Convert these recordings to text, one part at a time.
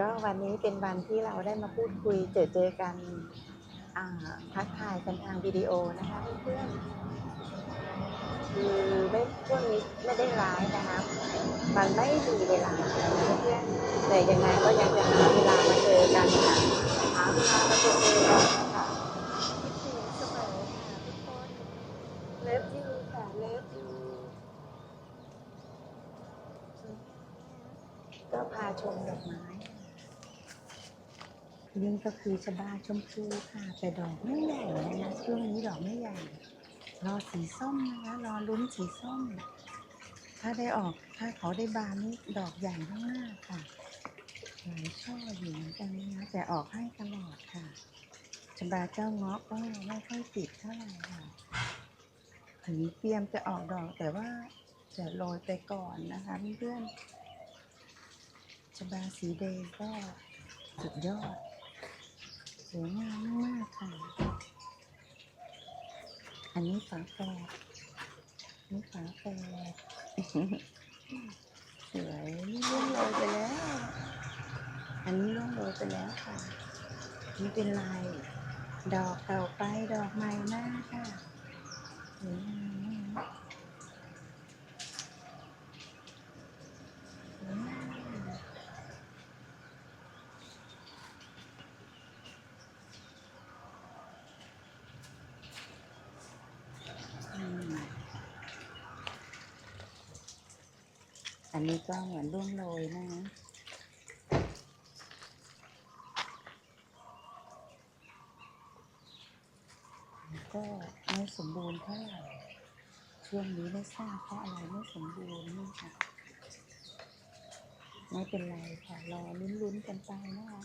ก็วันนี้เป็นวันที่เราได้มาพูดคุยเจอเจอกันทักทายกันทางวิดีโอนะคะเพื่อนๆคือไม่ช่วงนี้ไม่ได้ร้ายนะคะมันไม่มีเวลาเพื่อนแต่ยังไงก็ยังจะหาเวลามาเจอกันค่ะหาเวลามาเจอกันค่ะคิดถึงเสมอค่ะทุกคนเลิฟยูค่ะเลิฟยูก็พาชมดอกไม้ นี่ก็คือชบาชมพูค่ะ แต่ดอกไม่ใหญ่นะคะช่วงนี้ดอกไม่ใหญ่ รอสีส้มนะคะ รอลุ้นสีส้ม ถ้าได้ออกถ้าเขาได้บานนี่ดอกใหญ่มากๆค่ะหลายช่ออยู่เหมือนกันนะคะแต่ออกให้ตลอดค่ะชบาเจ้าเงาะก็ไม่ค่อยติดเท่าไหร่ค่ะถึงเตรียมจะออกดอกแต่ว่าจะโรยไปก่อนนะคะเพื่อนๆชบาสีแดงก็สุดยอด สวยงามมากๆค่ะ อันนี้ฝาแฝดนี่ฝาแฝดสวยนี่ล่วงโรยไปแล้ว อันนี้ล่วงโรยไปแล้วค่ะ นี่เป็นลายดอกเก่าไปดอกใหม่มาค่ะสวยงามมากสวยงาม อืมอั นนี้ก็เหมือนร่วงโรยนะก็ไม่สมบูรณ์เท่าไหร่ช่วงนี้ไม่ทราบเพราะอะไรไม่สมบูรณ์นี่ค่ะ ไม่เป็นไรค่ะ รอลุ้นๆกันไปนะคะ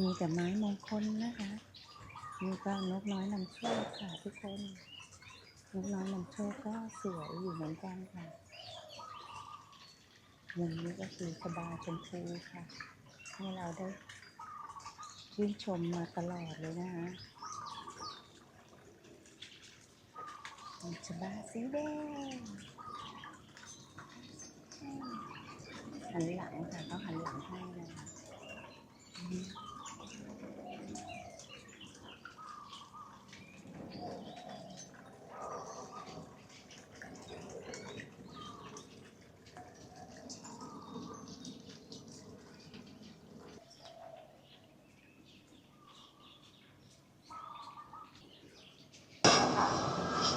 มีแต่ไม้มงคลนะคะมีก็นกน้อยนำโชคค่ะทุกคนนกน้อยนำโชคก็สวยอยู่เหมือนกันค่ะอย่างนี้ก็คือสบาชมพูค่ะ ให้เราได้ชื่นชมมาตลอดเลยนะคะชบาสีแดงหันหลังค่ะเขาหันหลังให้นะคะอืม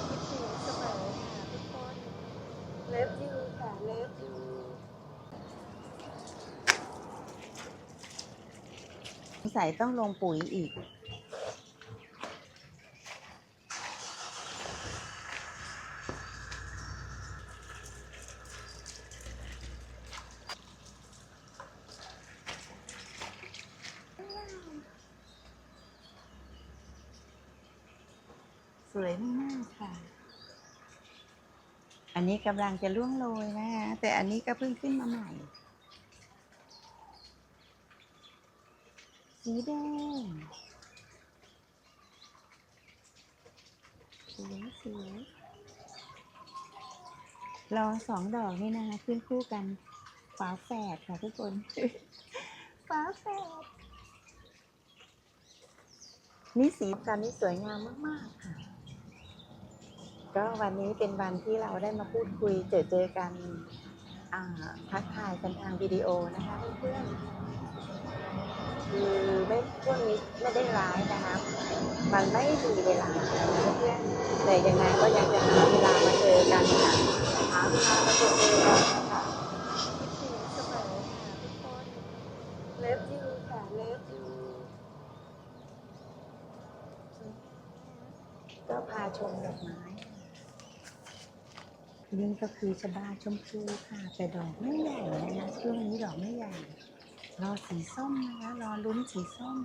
คิดถึงเสมอค่ะทุกคนเลิฟยูค่ะเลิฟยู ใส่ต้องลงปุ๋ยอีก สวยมากค่ะ อันนี้กำลังจะล่วงโรยนะคะแต่อันนี้ก็เพิ่งขึ้นมาใหม่ สีแดงสวยสวยรอสองดอกนี่นะคะขึ้นคู่กันฝาแฝดค่ะทุกคนฝาแฝดนี่สีกันนี่สวยงามมาก ๆ ค่ะ ก็วันนี้เป็นวันที่เราได้มาพูดคุยเจอเจอกันอ่าทักทายกันทางวิดีโอนะคะเพื่อนๆ คือไม่ช่วงนี้ไม่ได้ร้ายนะคะมันไม่มีเวลาเพื่อนแต่ยังไงก็ยังจะหาเวลามาเจอกันค่ะหาเวลามาเจอกันค่ะคิดถึงเสมอค่ะทุกคนเลิฟยูค่ะเลิฟยูก็พาชมดอกไม้นี่ก็คือชบาชมพูค่ะแต่ดอกไม่ใหญ่นะคะช่วงนี้ดอกไม่ใหญ่ รอสีส้มนะคะ รอลุ้นสีส้ม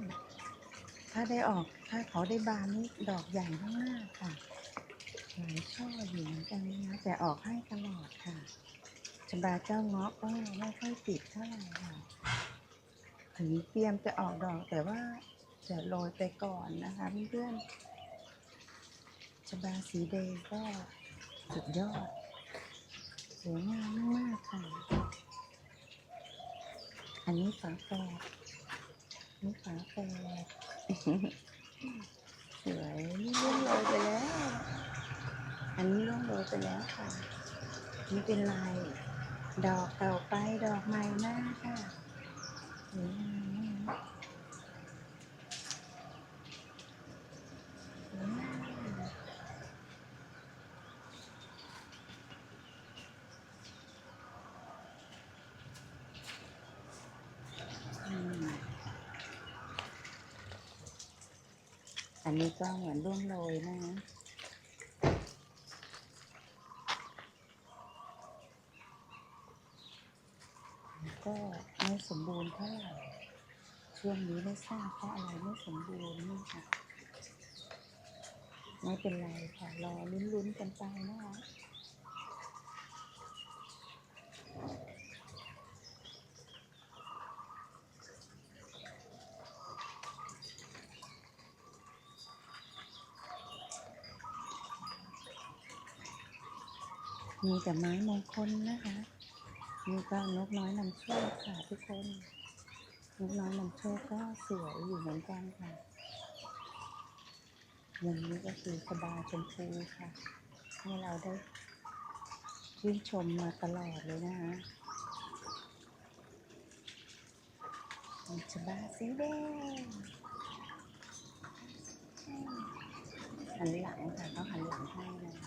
ถ้าได้ออกถ้าเขาได้บานนี่ดอกใหญ่มากๆค่ะหลายช่ออยู่เหมือนกันนะแต่ออกให้ตลอดค่ะชบาเจ้าเงาะก็ไม่ค่อยติดเท่าไหร่ค่ะ ถึงเตรียมจะออกดอกแต่ว่าจะโรยไปก่อนนะคะเพื่อนๆชบาสีแดงก็สุดยอดสวยงามมากๆค่ะ อันนี้ฝาแฝดนี่ฝาแฝดสวยนี่ล่วงโรยไปแล้ว อันนี้ล่วงโรยไปแล้วค่ะนี่เป็นลายดอกเก่าไปดอกใหม่หน้าค่ะนี่วยงามมากสวยงามอืม อันนี้ก็เหมือนร่วงโรยนะฮะก็ไม่สมบูรณ์เท่าไหร่ช่วงนี้ไม่ทราบเพราะอะไรไม่สมบูรณ์นี่ค่ะ ไม่เป็นไรค่ะ รอลุ้นๆกันไปนะคะ มีแต่ไม้มงคลนะคะนี่ก็นกน้อยนำโชคค่ะทุกคนนกน้อยนำโชคก็สวยอยู่เหมือนกันค่ะอย่างนี้ก็คือสบาชมพูค่ะ ให้เราได้ชื่นชมมาตลอดเลยนะคะมีชบาสีแดงหันหลังค่ะเขาหันหลังให้นะ